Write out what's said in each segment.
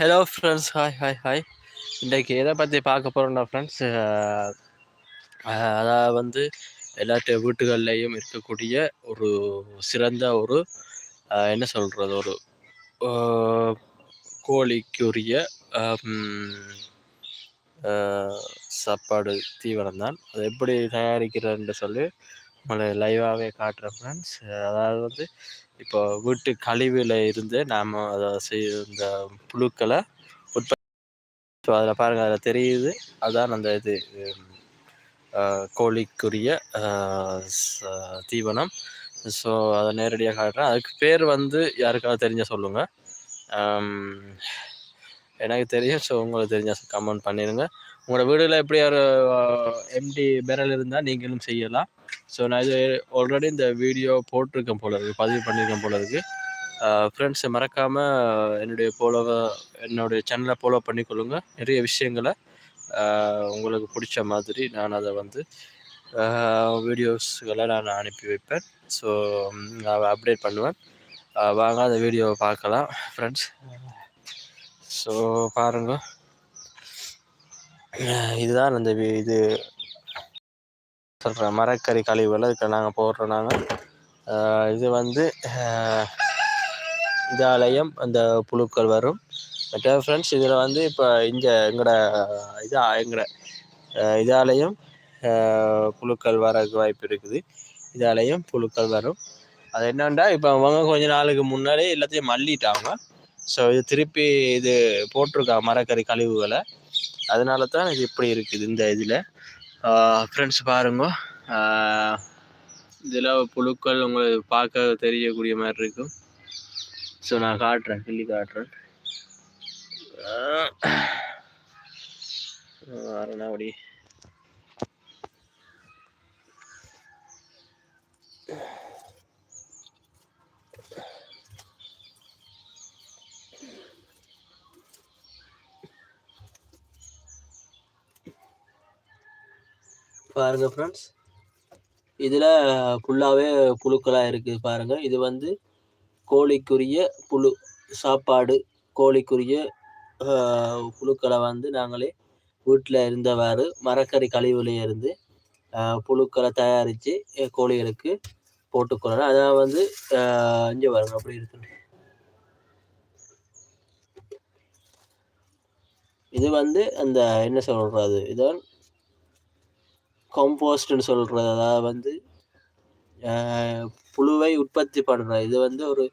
Hello friends hi hi hi இன்றைக்கு எதை பற்றி பார்க்க போகிறோம்னா ஃப்ரெண்ட்ஸ் அதாவது வந்து எல்லாத்த வீட்டுகள்லேயும் இருக்கக்கூடிய ஒரு சிறந்த ஒரு என்ன சொல்கிறது ஒரு கோழிக்குரிய சாப்பாடு தீவனம் தான் அது எப்படி தயாரிக்கிறதுன்னு சொல்லி உங்களை லைவாகவே காட்டுறேன் ஃப்ரெண்ட்ஸ் அதாவது வந்து இப்போ வீட்டு கழிவில் இருந்து நாம் அதை செய் இந்த புழுக்களை உற்பத்தி ஸோ அதில் பாருங்கள் அதில் தெரியுது. அதான் அந்த இது கோழிக்குரிய தீவனம். ஸோ அதை நேரடியாக காட்டுறேன். அதுக்கு பேர் வந்து யாருக்காவது தெரிஞ்ச சொல்லுங்கள் எனக்கு தெரியும் ஸோ உங்களுக்கு தெரிஞ்ச கமெண்ட் பண்ணிடுங்க. உங்களோட வீடுகளில் எப்படி ஒரு எம்டி பெரல் இருந்தால் நீங்களும் செய்யலாம். ஸோ நான் இது ஆல்ரெடி இந்த வீடியோ போட்டிருக்கேன் போல இருக்கு பதிவு பண்ணியிருக்கேன் போல இருக்கு. ஃப்ரெண்ட்ஸ் மறக்காமல் என்னுடைய ஃபாலோவை என்னுடைய சேனலை ஃபாலோ பண்ணிக்கொள்ளுங்க. நிறைய விஷயங்களை உங்களுக்கு பிடிச்ச மாதிரி நான் அதை வந்து வீடியோஸ்களை நான் அனுப்பி வைப்பேன். ஸோ நான் அப்டேட் பண்ணுவேன். வாங்க அந்த வீடியோவை பார்க்கலாம் ஃப்ரெண்ட்ஸ் ஸோ பாருங்கள் இதுதான் அந்த வி- இது சொல்கிறேன் மரக்கறி கழிவுகளை இதுக்கு நாங்கள் போடுறோம் நாங்கள் இது வந்து இதாலையும் இதாலயம் அந்த புழுக்கள் வரும். மற்ற ஃப்ரெண்ட்ஸ் இதில் வந்து இப்போ இங்கே எங்களோட இது எங்களோட இதாலையும் புழுக்கள் வரக்கு வாய்ப்பு இருக்குது. இதாலையும் புழுக்கள் வரும். அது என்னென்னா இப்போ அவங்க கொஞ்ச நாளுக்கு முன்னாடி எல்லாத்தையும் மல்லிட்டாங்க. ஸோ இது திருப்பி இது போட்டிருக்காங்க மரக்கறி கழிவுகளை. அதனால தான் இது இப்படி இருக்குது இந்த இதில். ஃப்ரெண்ட்ஸ் பாருங்க. இதில் புழுக்கள் உங்களுக்கு பார்க்க தெரியக்கூடிய மாதிரி இருக்கும். ஸோ நான் காட்டுறேன் கிள்ளி காட்டுறேன். வரேன் அப்படி? பாருங்கள் ஃப்ரெண்ட்ஸ் இதில் ஃபுல்லாகவே புழுக்களாக இருக்குது பாருங்கள் இது வந்து கோழிக்குரிய புழு சாப்பாடு கோழிக்குரிய புழுக்களை வந்து நாங்களே வீட்டில் இருந்தவாறு மரக்கறி கழிவுலேருந்து புழுக்களை தயாரித்து கோழிகளுக்கு போட்டுக்கொள்ளணும். அதான் வந்து இங்கே பாருங்க அப்படி இருக்கு இது வந்து அந்த என்ன சொல்றது இதான் கம்போஸ்ட்னு சொல்றது அதாவது வந்து புழுவை உற்பத்தி பண்ணுற இது வந்து ஒரு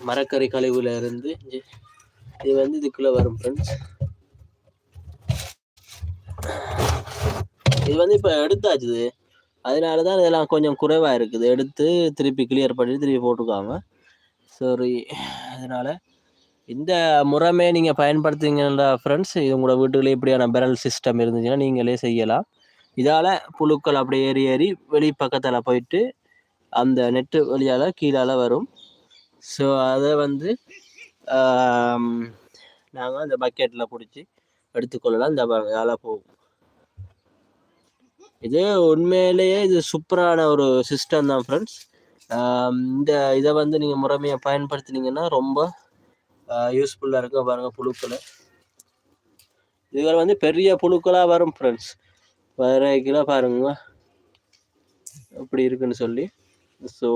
மரக்கறி கழிவுல இருந்து இது வந்து இதுக்குள்ள வரும் ஃப்ரெண்ட்ஸ் இது வந்து இப்போ எடுத்தாச்சு அதனால தான் இதெல்லாம் கொஞ்சம் குறைவாக இருக்குது. எடுத்து திருப்பி கிளியர் பண்ணி திருப்பி போட்டுக்காம சரி அதனால் இந்த முறைமே நீங்கள் பயன்படுத்துறீங்களா ஃப்ரெண்ட்ஸ் இது உங்களோட வீட்டுக்குள்ளே இப்படியான பெரல் சிஸ்டம் இருந்துச்சுன்னா நீங்களே செய்யலாம். இதால் புழுக்கள் அப்படியே ஏறி ஏறி வெளி பக்கத்தில் போயிட்டு அந்த நெட்டு வழியால் கீழால் வரும். ஸோ அதை வந்து நாங்கள் அந்த பக்கெட்டில் பிடிச்சி எடுத்துக்கொள்ளலாம். இந்த வேலை போகும். இது உண்மையிலேயே இது சூப்பரான ஒரு சிஸ்டம் தான் ஃப்ரெண்ட்ஸ் இந்த இதை வந்து நீங்கள் முறைமையாக பயன்படுத்தினீங்கன்னா ரொம்ப யூஸ்ஃபுல்லாக இருக்கும் பாருங்கள் புழுக்களை. இதுகள் வந்து பெரிய புழுக்களாக வரும் ஃப்ரெண்ட்ஸ் வர கிலோ பாருங்க. அப்படி இருக்குன்னு சொல்லி. ஸோ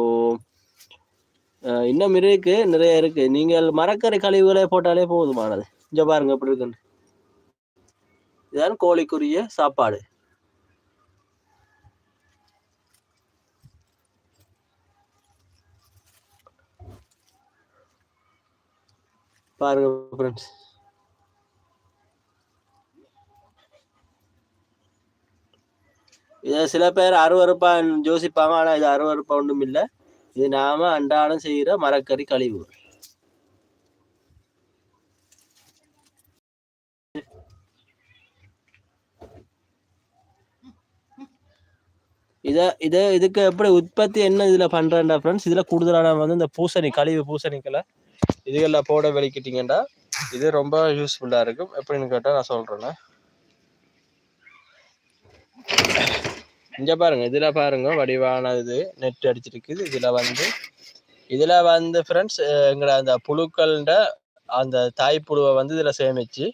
இன்னும் இருக்கு நிறைய இருக்கு. நீங்கள் மரக்கறி கழிவுகளை போட்டாலே போதுமானது. இங்கே பாருங்க எப்படி இருக்குன்னு. இதுதான் கோழிக்குரிய சாப்பாடு. பாருங்க ஃப்ரெண்ட்ஸ் இதை சில பேர் அருவறுப்பா யோசிப்பாங்க ஆனா இது அருவறுப்பா ஒன்றும் இல்லை. இது நாம அன்றாடம் செய்கிற மரக்கறி கழிவு. இதை இதை இதுக்கு எப்படி உற்பத்தி என்ன இதில் பண்ணுறேன்டா ஃப்ரெண்ட்ஸ் இதில் கூடுதலான வந்து இந்த பூசணி கழிவு பூசணிக்களை இதுகளில் போட வெளிக்கிட்டிங்கன்னா இது ரொம்ப யூஸ்ஃபுல்லாக இருக்கும். எப்படின்னு கேட்டால் நான் சொல்கிறேண்ணே இங்கே பாருங்கள் இதில் பாருங்கள் வடிவான இது நெட் அடிச்சிருக்குது. இதில் வந்து இதில் வந்து ஃப்ரெண்ட்ஸ் எங்களை அந்த புழுக்கள்ன்ற அந்த தாய்ப்புழுவை வந்து இதில் சேமிச்சு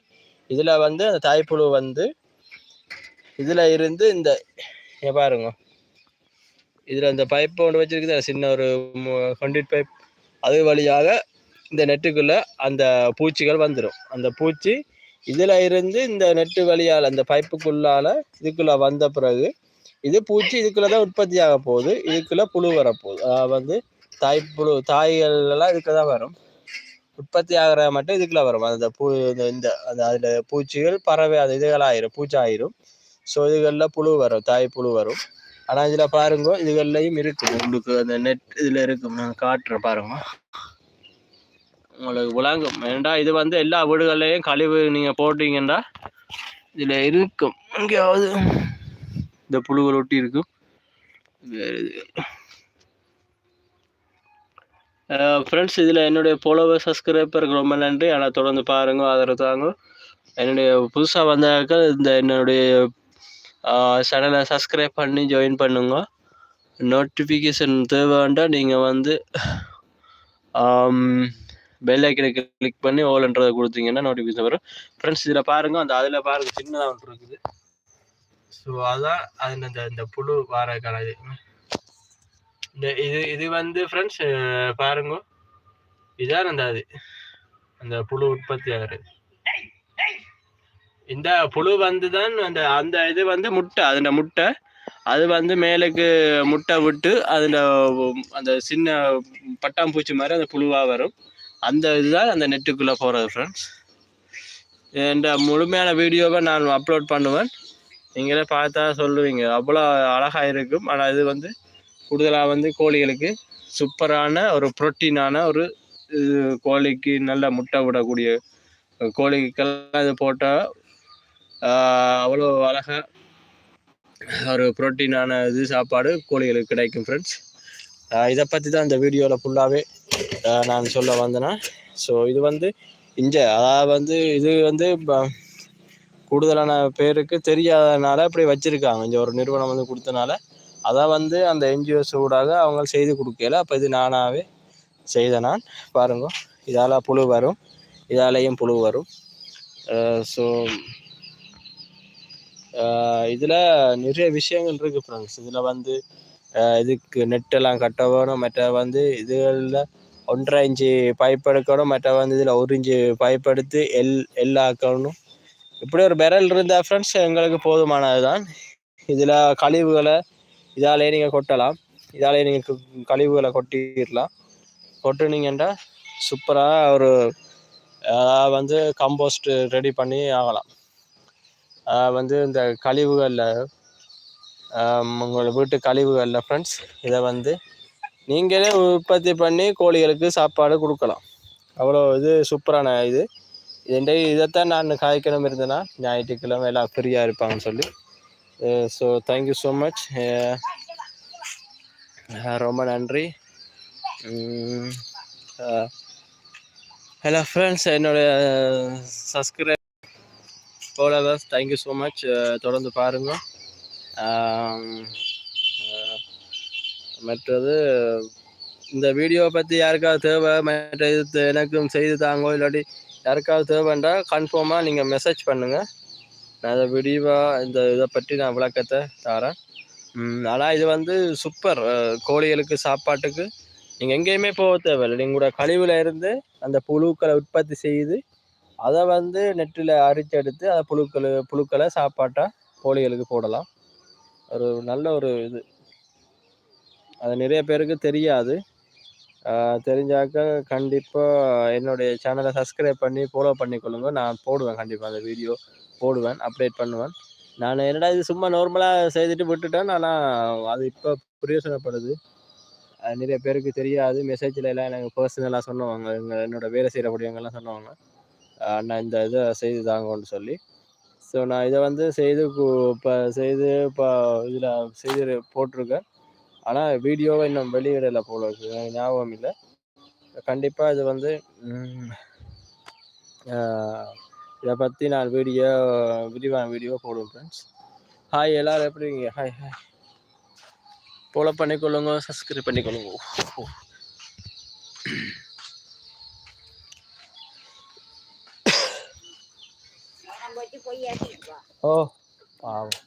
இதில் வந்து அந்த தாய்ப்புழு வந்து இதில் இருந்து இந்த பாருங்க. இதில் அந்த பைப் ஒன்று வச்சுருக்குது சின்ன ஒரு கண்டிட் பைப் அது வழியாக இந்த நெட்டுக்குள்ளே அந்த பூச்சிகள் வந்துடும் அந்த பூச்சி இதில் இருந்து இந்த நெட்டு வழியால் அந்த பைப்புக்குள்ளால இதுக்குள்ளே வந்த பிறகு இது பூச்சி இதுக்குள்ளே தான் உற்பத்தி ஆக போகுது. இதுக்குள்ளே புழு வரப்போகுது. வந்து தாய் தாய்கள் எல்லாம் இதுக்கு தான் வரும். உற்பத்தி ஆகிற மட்டும் இதுக்குள்ளே வரும். அந்த பூ இந்த அந்த அதில் பூச்சிகள் பறவை அது இதுகள் ஆயிரும் பூச்சி ஆயிரும் ஸோ இதுகளில் புழு வரும் தாய் புழு வரும். ஆனால் இதில் பாருங்க இதுகள்லையும் இருக்கும். உங்களுக்கு அந்த நெட் இதில் இருக்கும். நான் காட்டுறேன் பாருங்க. உங்களுக்கு விளங்கும். ஏன்டா இது வந்து எல்லா வீடுகள்லையும் கழிவு நீங்கள் போட்டீங்கன்னா இதில் இருக்கும். எங்கேயாவது இந்த புழுகள் ஒட்டி இருக்கும். ஃப்ரெண்ட்ஸ் இதில் என்னுடைய ஃபாலோவர் சப்ஸ்கிரைபருக்கு ரொம்ப நன்றி. ஆனால் தொடர்ந்து பாருங்க ஆதரவு தாங்க. என்னுடைய புதுசாக வந்தாக்க இந்த என்னுடைய சேனலை சப்ஸ்கிரைப் பண்ணி ஜாயின் பண்ணுங்க. நோட்டிஃபிகேஷன் தேவைண்டா நீங்கள் வந்து பெல் ஐக்கனை கிளிக் பண்ணி ஓலன்றதை கொடுத்தீங்கன்னா நோட்டிஃபிகேஷன் வரும். ஃப்ரெண்ட்ஸ் இதில் பாருங்க. அந்த அதில் பாருங்க. சின்னதாக ஒன்று இருக்குது. ஸோ அதான் அதில் இந்த இந்த புழு வாரக்கான இது. இந்த இது இது வந்து ஃப்ரெண்ட்ஸ் பாருங்க. இதான் அந்த அது. அந்த புழு உற்பத்தி ஆகிறது. இந்த புழு வந்து தான் அந்த அந்த இது வந்து முட்டை. அந்த முட்டை. அது வந்து மேலுக்கு முட்டை விட்டு அதில் அந்த சின்ன பட்டாம்பூச்சி மாதிரி அந்த புழுவாக வரும். அந்த இதுதான் அந்த நெட்டுக்குள்ளே போகிறது ஃப்ரெண்ட்ஸ் என்ற முழுமையான வீடியோவை நான் அப்லோட் பண்ணுவேன். நீங்களே பார்த்தா சொல்லுவீங்க. அவ்வளோ அழகாக இருக்கும். ஆனால் இது வந்து கூடுதலாக வந்து கோழிகளுக்கு சூப்பரான ஒரு ப்ரோட்டீனான ஒரு கோழிக்கு நல்ல முட்டை விடக்கூடிய கோழிக்கெல்லாம் இது போட்டால் அவ்வளோ அழகாக ஒரு ப்ரோட்டீனான இது சாப்பாடு கோழிகளுக்கு கிடைக்கும் ஃப்ரெண்ட்ஸ் இதை பற்றி தான் இந்த வீடியோவில் ஃபுல்லாகவே நான் சொல்ல வந்தேன்னா ஸோ இது வந்து இஞ்ச அதாவது வந்து இது வந்து கூடுதலான பேருக்கு தெரியாதனால இப்படி வச்சுருக்காங்க. இங்கே ஒரு நிறுவனம் வந்து கொடுத்தனால அதை வந்து அந்த என்ஜிஓஸ் ஊடாக அவங்க செய்து கொடுக்கல. அப்போ இது நானாகவே செய்த நான். பாருங்க இதால் புழு வரும். இதாலேயும் புழு வரும். ஸோ இதில் நிறைய விஷயங்கள் இருக்குது ஃப்ரெண்ட்ஸ் இதில் வந்து இதுக்கு நெட்டெல்லாம் கட்ட வேணும் மற்ற வந்து இதுகளில் ஒன்றரை இன்ச்சு பைப் எடுக்கணும் மற்ற வந்து இதில் ஒரு இன்ச்சு பைப் எடுத்து எல் எல்லாக்கணும் இப்படி ஒரு பெரல் இருந்தால் ஃப்ரெண்ட்ஸ் எங்களுக்கு போதுமானது தான் இதில் கழிவுகளை இதாலே நீங்கள் கொட்டலாம். இதாலே நீங்கள் கழிவுகளை கொட்டிடலாம். கொட்டுனீங்கன்னா சூப்பராக ஒரு வந்து கம்போஸ்ட் ரெடி பண்ணி ஆகலாம். வந்து இந்த கழிவுகளில் உங்கள் வீட்டு கழிவுகளில் ஃப்ரெண்ட்ஸ் இதை வந்து நீங்களே உற்பத்தி பண்ணி கோழிகளுக்கு சாப்பாடு கொடுக்கலாம். அவ்வளோ இது சூப்பரான இது. இதே இதைத்தான் நான் காய்க்கணும் இருந்தேன்னா ஞாயிற்றுக்கிழமை எல்லாம் ஃப்ரீயாக இருப்பாங்கன்னு சொல்லி. ஸோ தேங்க்யூ ஸோ மச் ரொம்ப நன்றி. ஹலோ ஃப்ரெண்ட்ஸ் என்னுடைய subscribe followers thank you so much தொடர்ந்து பாருங்கள் மற்றது இந்த வீடியோவை பற்றி யாருக்காவது தேவை மற்ற இது எனக்கும் செய்து தாங்கோ இல்லாட்டி யாருக்காவது தேவைண்டா கன்ஃபார்மாக நீங்கள் மெசேஜ் பண்ணுங்கள் நான் அதை விரிவாக இந்த இதை பற்றி நான் விளக்கத்தை தரேன். ஆனால் இது வந்து சூப்பர் கோழிகளுக்கு சாப்பாட்டுக்கு. நீங்கள் எங்கேயுமே போக தேவையில்லை. நீங்களோட கழிவில் இருந்து அந்த புழுக்களை உற்பத்தி செய்து அதை வந்து நெட்டில் அரிச்செடுத்து அதை புழுக்கள் புழுக்களை சாப்பாட்டாக கோழிகளுக்கு போடலாம். ஒரு நல்ல ஒரு இது. அது நிறைய பேருக்கு தெரியாது. தெரிஞ்சாக்க கண்டிப்பாக என்னுடைய சேனலை சப்ஸ்கிரைப் பண்ணி ஃபாலோ பண்ணிக்கொள்ளுங்க. நான் போடுவேன் கண்டிப்பாக அந்த வீடியோ போடுவேன் அப்டேட் பண்ணுவேன். நான் என்னடா இது சும்மா நார்மலாக செய்துட்டு விட்டுட்டேன். ஆனால் அது இப்போ பிரயோசனப்படுது. அது நிறைய பேருக்கு தெரியாது. மெசேஜில் எல்லாம் எனக்கு பர்சனலாக சொன்னவங்க எங்கள் என்னோட வேலை செய்கிறக்கூடியவங்கெல்லாம் சொன்னவங்க. அண்ணா இந்த இதை செய்து தாங்கன்னு சொல்லி. ஸோ நான் இதை வந்து செய்து இப்போ செய்து இப்போ இதில் செய்து போட்டிருக்கேன். ஆனால் வீடியோவை இன்னும் வெளியிடலை போல ஞாபகம் இல்லை. கண்டிப்பாக இது வந்து இதை பற்றி நான் வீடியோ விரிவான வீடியோ போடுவேன் ஃப்ரெண்ட்ஸ் ஹாய் எல்லோரும் எப்படிங்க ஹாய் ஹாய் ஃபாலோ பண்ணிக்கொள்ளுங்க சப்ஸ்கிரைப் பண்ணிக்கொள்ளுங்க. ஓ பாவம்.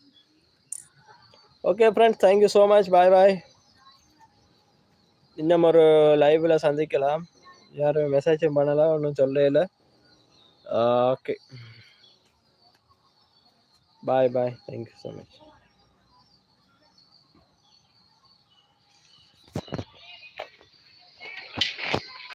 Okay friends thank you so much bye bye இன்னும் ஒரு லைவில் சந்திக்கலாம். யாரும் மெசேஜும் பண்ணலாம் ஒன்றும் சொல்லல. Okay bye bye thank you so much